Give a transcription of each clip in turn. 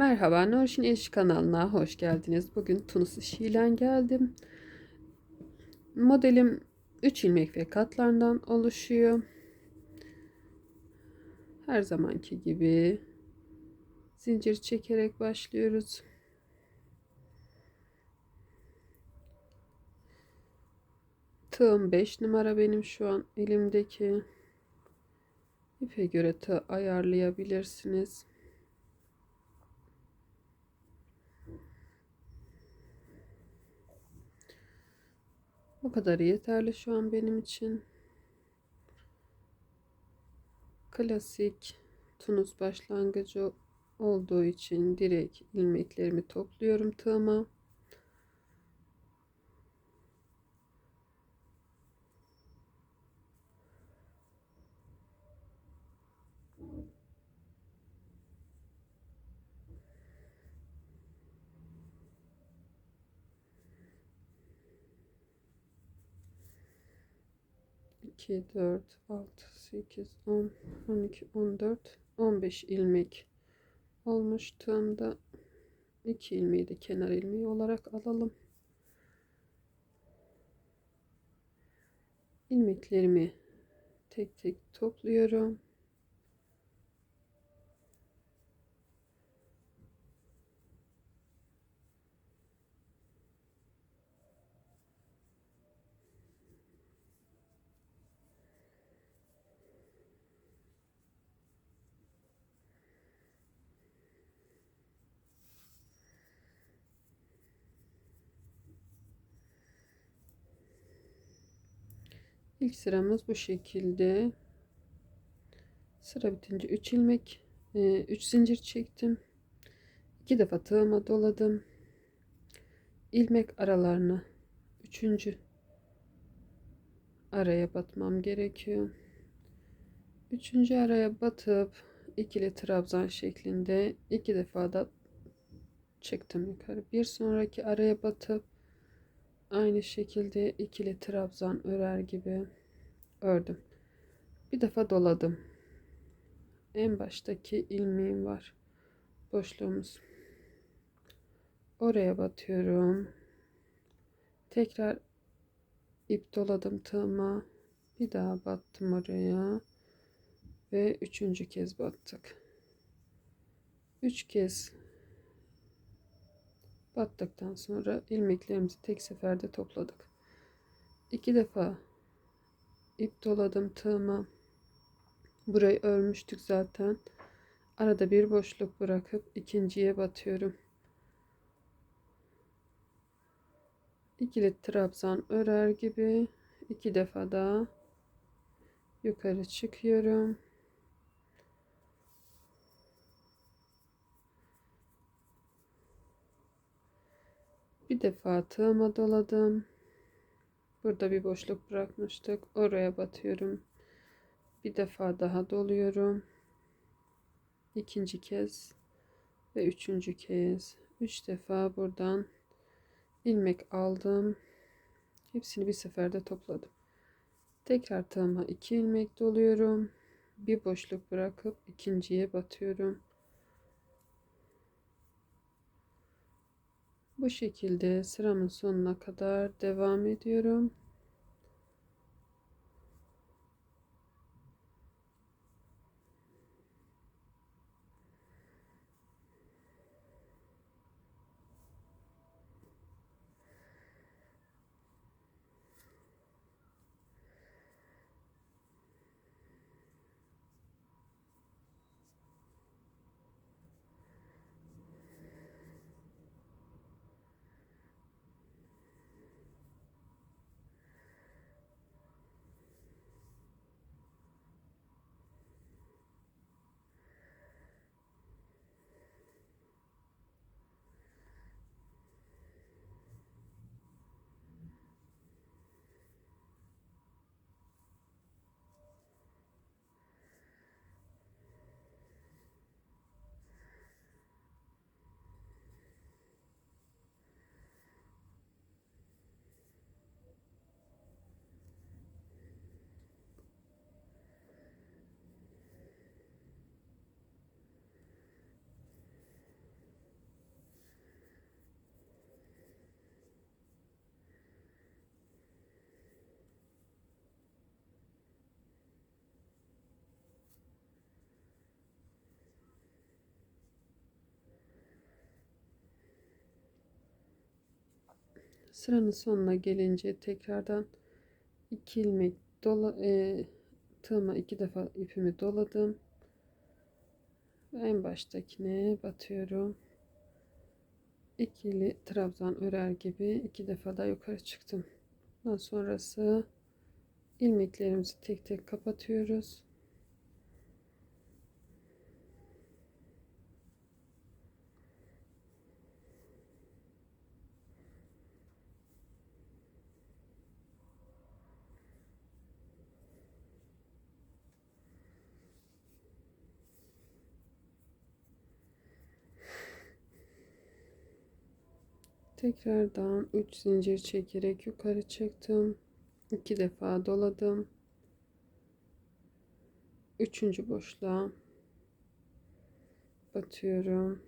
Merhaba, Nurşin İş kanalına hoş geldiniz. Bugün Tunus işiyle geldim. Modelim 3 ilmek ve katlardan oluşuyor. Her zamanki gibi zincir çekerek başlıyoruz. Tığım 5 numara benim şu an elimdeki. İpe göre tığ ayarlayabilirsiniz. Bu kadar yeterli şu an benim için. Klasik Tunus başlangıcı olduğu için direkt ilmeklerimi topluyorum tığıma. İki, dört, altı, sekiz, on, on iki, on dört, on beş ilmek olmuş. Tığımda iki ilmeği de kenar ilmeği olarak alalım. ilmeklerimi tek tek topluyorum. İlk sıramız bu şekilde. Sıra bitince 3 ilmek, 3 zincir çektim. 2 defa tığıma doladım. ilmek aralarına 3. araya batmam gerekiyor. 3. araya batıp ikili trabzan şeklinde iki defa da çıktım yukarı. Bir sonraki araya batıp Aynı şekilde ikili trabzan örer gibi ördüm. Bir defa doladım. En baştaki ilmeğim var. Boşluğumuz. Oraya batıyorum. Tekrar ip doladım tığıma. Bir daha battım oraya. Ve üçüncü kez battık. Üç kez battıktan sonra ilmeklerimizi tek seferde topladık. İki defa ip doladım tığıma. Burayı örmüştük zaten. Arada bir boşluk bırakıp ikinciye batıyorum. İkili trabzan örer gibi iki defa daha yukarı çıkıyorum. Bir defa tığıma doladım. Burada bir boşluk bırakmıştık. Oraya batıyorum. Bir defa daha doluyorum. İkinci kez ve üçüncü kez. Üç defa buradan ilmek aldım. Hepsini bir seferde topladım. Tekrar tığıma iki ilmek doluyorum. Bir boşluk bırakıp ikinciye batıyorum. Bu şekilde sıramın sonuna kadar devam ediyorum. Sıranın sonuna gelince tekrardan 2 ilmek dola e, tığıma iki defa ipimi doladım. En baştakine batıyorum. İkili trabzan örer gibi iki defa da yukarı çıktım. Daha sonrası ilmeklerimizi tek tek kapatıyoruz. Tekrardan 3 zincir çekerek yukarı çıktım. 2 defa doladım. Üçüncü boşluğa batıyorum.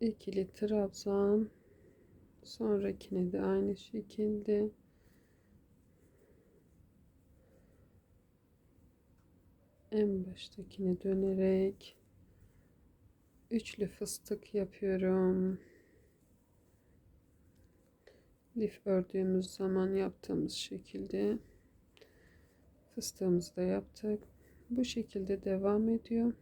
İkili trabzan. Sonrakine de aynı şekilde. En baştakine dönerek üçlü fıstık yapıyorum. Lif ördüğümüz zaman yaptığımız şekilde fıstığımızı da yaptık. Bu şekilde devam ediyor.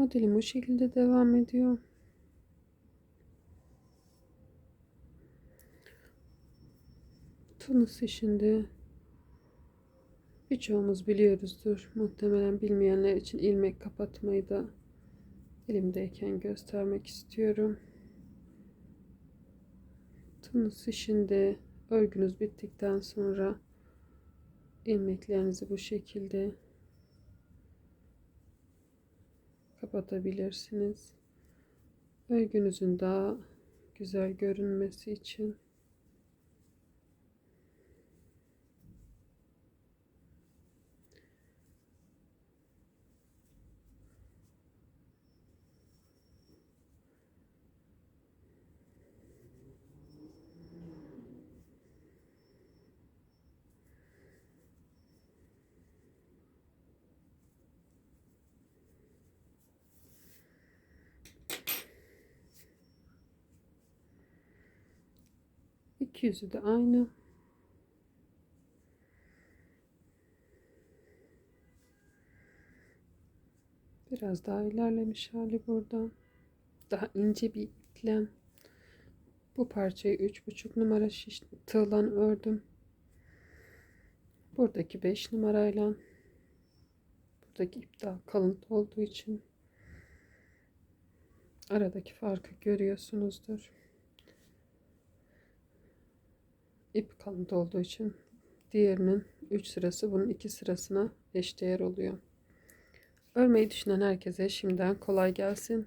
Modelim bu şekilde devam ediyor. Tunus işinde birçoğumuz biliyoruzdur. Muhtemelen bilmeyenler için ilmek kapatmayı da elimdeyken göstermek istiyorum. Tunus işinde örgünüz bittikten sonra ilmeklerinizi bu şekilde kapatabilirsiniz. Örgünüzün daha güzel görünmesi için İki yüzü de aynı. Biraz daha ilerlemiş hali burada. Daha ince bir iplem. Bu parçayı 3,5 numara şiş tığlan ördüm. Buradaki 5 numarayla buradaki ip daha kalın olduğu için aradaki farkı görüyorsunuzdur. İp kalın olduğu için diğerinin 3 sırası bunun 2 sırasına eşdeğer oluyor. Örmeyi düşünen herkese şimdiden kolay gelsin.